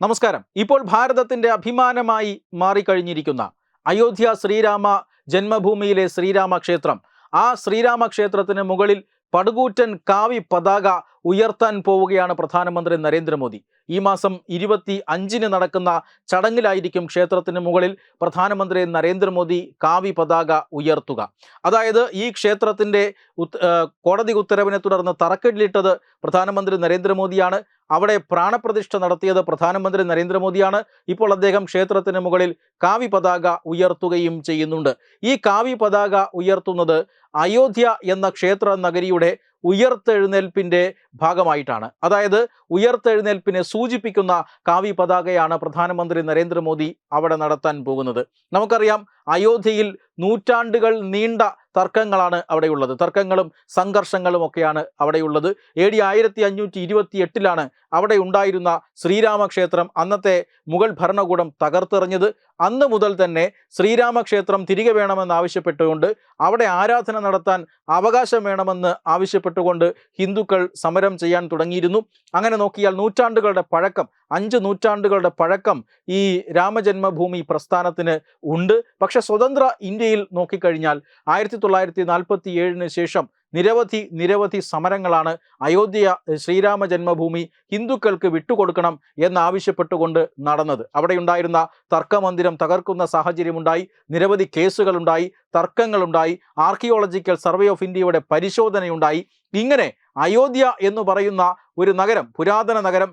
നമസ്കാരം. ഇപ്പോൾ ഭാരതത്തിന്റെ അഭിമാനമായി മാറിക്കഴിഞ്ഞിരിക്കുന്ന അയോധ്യ ശ്രീരാമ ജന്മഭൂമിയിലെ ശ്രീരാമക്ഷേത്രം. ആ ശ്രീരാമ ക്ഷേത്രത്തിന് മുകളിൽ പടുകൂറ്റൻ കാവി പതാക ഉയർത്താൻ പോവുകയാണ് പ്രധാനമന്ത്രി നരേന്ദ്രമോദി. ഈ മാസം ഇരുപത്തി അഞ്ചിന് നടക്കുന്ന ചടങ്ങിലായിരിക്കും ക്ഷേത്രത്തിന് മുകളിൽ പ്രധാനമന്ത്രി നരേന്ദ്രമോദി കാവി പതാക ഉയർത്തുക. അതായത് ഈ ക്ഷേത്രത്തിന്റെ കോടതി ഉത്തരവിനെ തുടർന്ന് തറക്കല്ലിട്ടത് പ്രധാനമന്ത്രി നരേന്ദ്രമോദിയാണ്. അവിടെ പ്രാണപ്രതിഷ്ഠ നടത്തിയത് പ്രധാനമന്ത്രി നരേന്ദ്രമോദിയാണ്. ഇപ്പോൾ അദ്ദേഹം ക്ഷേത്രത്തിന് മുകളിൽ കാവി പതാക ഉയർത്തുകയും ചെയ്യുന്നുണ്ട്. ഈ കാവി പതാക ഉയർത്തുന്നത് അയോധ്യ എന്ന ക്ഷേത്ര നഗരിയുടെ ഉയർത്തെഴുന്നേൽപ്പിന്റെ ഭാഗമായിട്ടാണ്. അതായത് ഉയർത്തെഴുന്നേൽപ്പിനെ സൂചിപ്പിക്കുന്ന കാവ്യ പതാകയാണ് പ്രധാനമന്ത്രി നരേന്ദ്രമോദി അവിടെ നടത്താൻ പോകുന്നത്. നമുക്കറിയാം അയോധ്യയിൽ നൂറ്റാണ്ടുകൾ നീണ്ട തർക്കങ്ങളാണ് അവിടെയുള്ളത്. തർക്കങ്ങളും സംഘർഷങ്ങളും ഒക്കെയാണ് അവിടെയുള്ളത്. എ ഡി ആയിരത്തി അഞ്ഞൂറ്റി ഇരുപത്തി എട്ടിലാണ് അവിടെ ഉണ്ടായിരുന്ന ശ്രീരാമക്ഷേത്രം അന്നത്തെ മുഗൾ ഭരണകൂടം തകർത്തെറിഞ്ഞത്. അന്ന് മുതൽ തന്നെ ശ്രീരാമക്ഷേത്രം തിരികെ വേണമെന്ന് ആവശ്യപ്പെട്ടുകൊണ്ട് അവിടെ ആരാധന നടത്താൻ അവകാശം വേണമെന്ന് ആവശ്യപ്പെട്ടുകൊണ്ട് ഹിന്ദുക്കൾ സമരം ചെയ്യാൻ തുടങ്ങിയിരുന്നു. അങ്ങനെ നോക്കിയാൽ നൂറ്റാണ്ടുകളുടെ പഴക്കം അഞ്ച് നൂറ്റാണ്ടുകളുടെ പഴക്കം ഈ രാമജന്മഭൂമി പ്രസ്ഥാനത്തിന് ഉണ്ട്. പക്ഷെ സ്വതന്ത്ര ഇന്ത്യയിൽ നോക്കിക്കഴിഞ്ഞാൽ ആയിരത്തി തൊള്ളായിരത്തി ശേഷം നിരവധി നിരവധി സമരങ്ങളാണ് അയോധ്യ ശ്രീരാമ ജന്മഭൂമി ഹിന്ദുക്കൾക്ക് വിട്ടുകൊടുക്കണം എന്നാവശ്യപ്പെട്ടുകൊണ്ട് നടന്നത്. അവിടെ ഉണ്ടായിരുന്ന തർക്കമന്ദിരം തകർക്കുന്ന സാഹചര്യമുണ്ടായി നിരവധി കേസുകളുണ്ടായി തർക്കങ്ങളുണ്ടായി ആർക്കിയോളജിക്കൽ സർവേ ഓഫ് ഇന്ത്യയുടെ പരിശോധനയുണ്ടായി. ഇങ്ങനെ അയോധ്യ എന്ന് പറയുന്ന ഒരു നഗരം പുരാതന നഗരം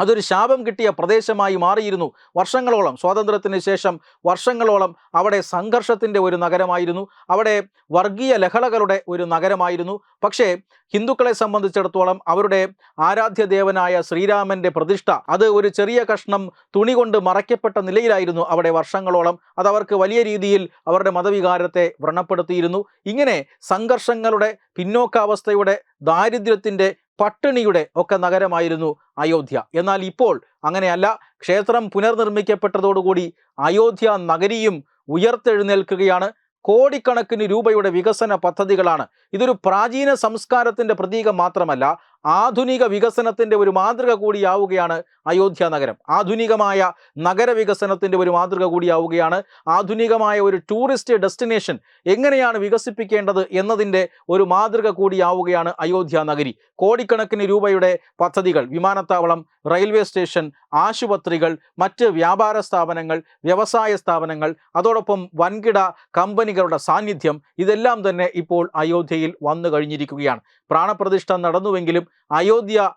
അതൊരു ശാപം കിട്ടിയ പ്രദേശമായി മാറിയിരുന്നു വർഷങ്ങളോളം. സ്വാതന്ത്ര്യത്തിന് ശേഷം വർഷങ്ങളോളം അവിടെ സംഘർഷത്തിന്റെ ഒരു നഗരമായിരുന്നു. അവിടെ വർഗീയ ലഹളകളുടെ ഒരു നഗരമായിരുന്നു. പക്ഷേ ഹിന്ദുക്കളെ സംബന്ധിച്ചിടത്തോളം അവരുടെ ആരാധ്യ ദേവനായ ശ്രീരാമന്റെ പ്രതിഷ്ഠ അത് ഒരു ചെറിയ കഷ്ണം തുണി കൊണ്ട് മറയ്ക്കപ്പെട്ട നിലയിലായിരുന്നു അവിടെ വർഷങ്ങളോളം. അത് അവർക്ക് വലിയ രീതിയിൽ അവരുടെ മതവികാരത്തെ വ്രണപ്പെടുത്തിയിരുന്നു. ഇങ്ങനെ സംഘർഷങ്ങളുടെ പിന്നോക്കാവസ്ഥയുടെ ദാരിദ്ര്യത്തിന്റെ പട്ടിണിയുടെ ഒക്കെ നഗരമായിരുന്നു അയോധ്യ. എന്നാൽ ഇപ്പോൾ അങ്ങനെയല്ല. ക്ഷേത്രം പുനർനിർമ്മിക്കപ്പെട്ടതോടുകൂടി അയോധ്യ നഗരിയും ഉയർത്തെഴുന്നേൽക്കുകയാണ്. കോടിക്കണക്കിന് രൂപയുടെ വികസന പദ്ധതികളാണ്. ഇതൊരു പ്രാചീന സംസ്കാരത്തിന്റെ പ്രതീകം മാത്രമല്ല ആധുനിക വികസനത്തിന്റെ ഒരു മാതൃക കൂടിയാവുകയാണ് അയോധ്യ നഗരം. ആധുനികമായ നഗര വികസനത്തിന്റെ ഒരു മാതൃക കൂടിയാവുകയാണ്. ആധുനികമായ ഒരു ടൂറിസ്റ്റ് ഡെസ്റ്റിനേഷൻ എങ്ങനെയാണ് വികസിപ്പിക്കേണ്ടത് എന്നതിന്റെ ഒരു മാതൃക കൂടിയാവുകയാണ് അയോധ്യ നഗരി. കോടിക്കണക്കിന് രൂപയുടെ പദ്ധതികൾ വിമാനത്താവളം റെയിൽവേ സ്റ്റേഷൻ ആശുപത്രികൾ മറ്റ് വ്യാപാര സ്ഥാപനങ്ങൾ വ്യവസായ സ്ഥാപനങ്ങൾ അതോടൊപ്പം വൻകിട കമ്പനികളുടെ സാന്നിധ്യം ഇതെല്ലാം തന്നെ ഇപ്പോൾ അയോധ്യയിൽ വന്നു കഴിഞ്ഞിരിക്കുകയാണ്. പ്രാണപ്രതിഷ്ഠ നടന്നുവെങ്കിലും അയോധ്യ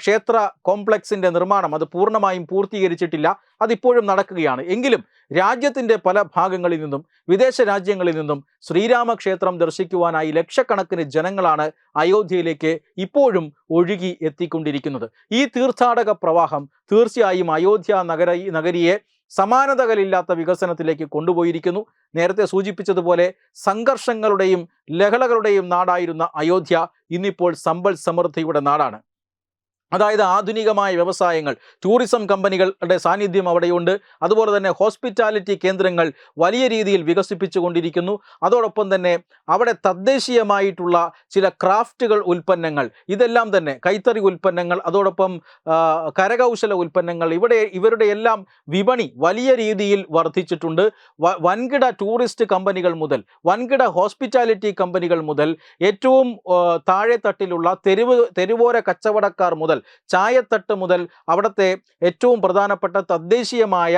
ക്ഷേത്ര കോംപ്ലക്സിന്റെ നിർമ്മാണം അത് പൂർണമായും പൂർത്തീകരിച്ചിട്ടില്ല. അതിപ്പോഴും നടക്കുകയാണ്. എങ്കിലും രാജ്യത്തിന്റെ പല ഭാഗങ്ങളിൽ നിന്നും വിദേശ രാജ്യങ്ങളിൽ നിന്നും ശ്രീരാമക്ഷേത്രം ദർശിക്കുവാനായി ലക്ഷക്കണക്കിന് ജനങ്ങളാണ് അയോധ്യയിലേക്ക് ഇപ്പോഴും ഒഴുകി എത്തിക്കൊണ്ടിരിക്കുന്നത്. ഈ തീർത്ഥാടക പ്രവാഹം തീർച്ചയായും അയോധ്യ നഗര നഗരിയെ സമാനതകളില്ലാത്ത വികസനത്തിലേക്ക് കൊണ്ടുപോയിരിക്കുന്നു. നേരത്തെ സൂചിപ്പിച്ചതുപോലെ സംഘർഷങ്ങളുടെയും ലഹളകളുടെയും നാടായിരുന്ന അയോധ്യ ഇന്നിപ്പോൾ സമ്പൽ സമൃദ്ധിയുടെ നാടാണ്. അതായത് ആധുനികമായ വ്യവസായങ്ങൾ ടൂറിസം കമ്പനികളുടെ സാന്നിധ്യം അവിടെയുണ്ട്. അതുപോലെ തന്നെ ഹോസ്പിറ്റാലിറ്റി കേന്ദ്രങ്ങൾ വലിയ രീതിയിൽ വികസിപ്പിച്ചുകൊണ്ടിരിക്കുന്നു. അതോടൊപ്പം തന്നെ അവിടെ തദ്ദേശീയമായിട്ടുള്ള ചില ക്രാഫ്റ്റുകൾ ഉൽപ്പന്നങ്ങൾ ഇതെല്ലാം തന്നെ കൈത്തറി ഉൽപ്പന്നങ്ങൾ അതോടൊപ്പം കരകൗശല ഉൽപ്പന്നങ്ങൾ ഇവിടെ ഇവരുടെ എല്ലാം വിപണി വലിയ രീതിയിൽ വർദ്ധിച്ചിട്ടുണ്ട്. വൻകിട ടൂറിസ്റ്റ് കമ്പനികൾ മുതൽ വൻകിട ഹോസ്പിറ്റാലിറ്റി കമ്പനികൾ മുതൽ ഏറ്റവും താഴെത്തട്ടിലുള്ള തെരുവ് തെരുവോര കച്ചവടക്കാർ മുതൽ ചായത്തട്ട് മുതൽ അവിടുത്തെ ഏറ്റവും പ്രധാനപ്പെട്ട തദ്ദേശീയമായ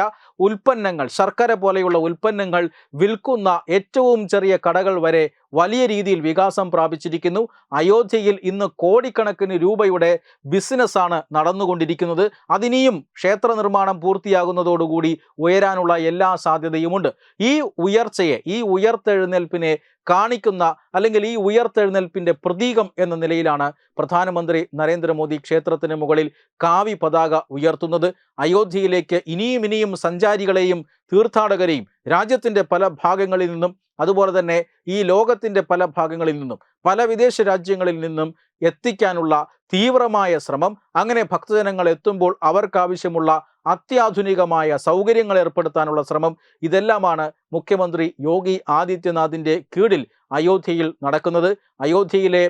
ഉൽപ്പന്നങ്ങൾ ശർക്കര പോലെയുള്ള ഉൽപ്പന്നങ്ങൾ വിൽക്കുന്ന ഏറ്റവും ചെറിയ കടകൾ വരെ വലിയ രീതിയിൽ വികാസം പ്രാപിച്ചിരിക്കുന്നു. അയോധ്യയിൽ ഇന്ന് കോടിക്കണക്കിന് രൂപയുടെ ബിസിനസ്സാണ് നടന്നുകൊണ്ടിരിക്കുന്നത്. അതിനിയും ക്ഷേത്ര നിർമ്മാണം പൂർത്തിയാകുന്നതോടുകൂടി ഉയരാനുള്ള എല്ലാ സാധ്യതയുമുണ്ട്. ഈ ഉയർച്ചയെ ഈ ഉയർത്തെഴുന്നേൽപ്പിനെ കാണിക്കുന്ന അല്ലെങ്കിൽ ഈ ഉയർത്തെഴുന്നേൽപ്പിന്റെ പ്രതീകം എന്ന നിലയിലാണ് പ്രധാനമന്ത്രി നരേന്ദ്രമോദി ക്ഷേത്രത്തിന് മുകളിൽ കാവി പതാക ഉയർത്തുന്നത്. അയോധ്യയിലേക്ക് ഇനിയും ഇനിയും സഞ്ചാരികളെയും തീർത്ഥാടകരെയും രാജ്യത്തിന്റെ പല ഭാഗങ്ങളിൽ നിന്നും അതുപോലെ തന്നെ ഈ ലോകത്തിന്റെ പല ഭാഗങ്ങളിൽ നിന്നും പല വിദേശ രാജ്യങ്ങളിൽ നിന്നും എത്തിക്കാനുള്ള തീവ്രമായ ശ്രമം. അങ്ങനെ ഭക്തജനങ്ങൾ എത്തുമ്പോൾ അവർക്കാവശ്യമുള്ള അത്യാധുനികമായ സൗകര്യങ്ങൾ ഏർപ്പെടുത്താനുള്ള ശ്രമം. ഇതെല്ലാമാണ് മുഖ്യമന്ത്രി യോഗി ആദിത്യനാഥിന്റെ കീഴിൽ അയോധ്യയിൽ നടക്കുന്നത്. അയോധ്യയിലെ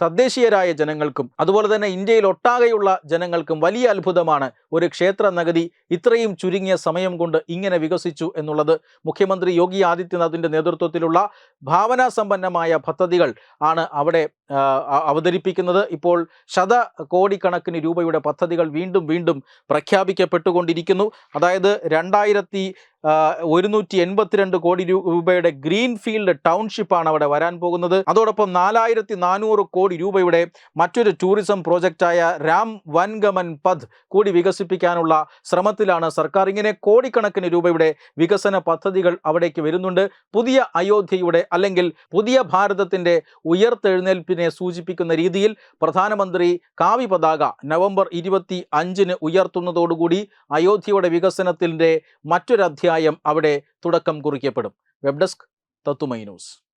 തദ്ദേശീയരായ ജനങ്ങൾക്കും അതുപോലെ തന്നെ ഇന്ത്യയിൽ ഒട്ടാകെയുള്ള ജനങ്ങൾക്കും വലിയ അത്ഭുതമാണ് ഒരു ക്ഷേത്ര നഗതി ഇത്രയും ചുരുങ്ങിയ സമയം കൊണ്ട് ഇങ്ങനെ വികസിച്ചു എന്നുള്ളത്. മുഖ്യമന്ത്രി യോഗി ആദിത്യനാഥിന്റെ നേതൃത്വത്തിലുള്ള ഭാവനാസമ്പന്നമായ പദ്ധതികൾ ആണ് അവിടെ അവതരിപ്പിക്കുന്നത് ഇപ്പോൾ ശത കോടിക്കണക്കിന് രൂപയുടെ പദ്ധതികൾ വീണ്ടും വീണ്ടും പ്രഖ്യാപിക്കപ്പെട്ടുകൊണ്ടിരിക്കുന്നു. അതായത് രണ്ടായിരത്തി ഒരുന്നൂറ്റി എൺപത്തിരണ്ട് കോടി രൂപയുടെ ഗ്രീൻ ഫീൽഡ് ടൗൺഷിപ്പാണ് അവിടെ വരാൻ പോകുന്നത്. അതോടൊപ്പം നാലായിരത്തി നാനൂറ് കോടി രൂപയുടെ മറ്റൊരു ടൂറിസം പ്രോജക്റ്റായ രാം വൻഗമൻ പദ് കൂടി വികസിപ്പിക്കാനുള്ള ശ്രമത്തിലാണ് സർക്കാർ. ഇങ്ങനെ കോടിക്കണക്കിന് രൂപയുടെ വികസന പദ്ധതികൾ അവിടേക്ക് വരുന്നുണ്ട്. പുതിയ അയോധ്യയുടെ അല്ലെങ്കിൽ പുതിയ ഭാരതത്തിന്റെ ഉയർത്തെഴുന്നേൽപ്പിനെ സൂചിപ്പിക്കുന്ന രീതിയിൽ പ്രധാനമന്ത്രി കാവി പതാക നവംബർ ഇരുപത്തി അഞ്ചിന് ഉയർത്തുന്നതോടുകൂടി അയോധ്യയുടെ വികസനത്തിന്റെ മറ്റൊരധ്യായം അവിടെ തുടക്കം കുറിക്കപ്പെടും. വെബ് ഡെസ്ക് തത്തുമൈ ന്യൂസ്.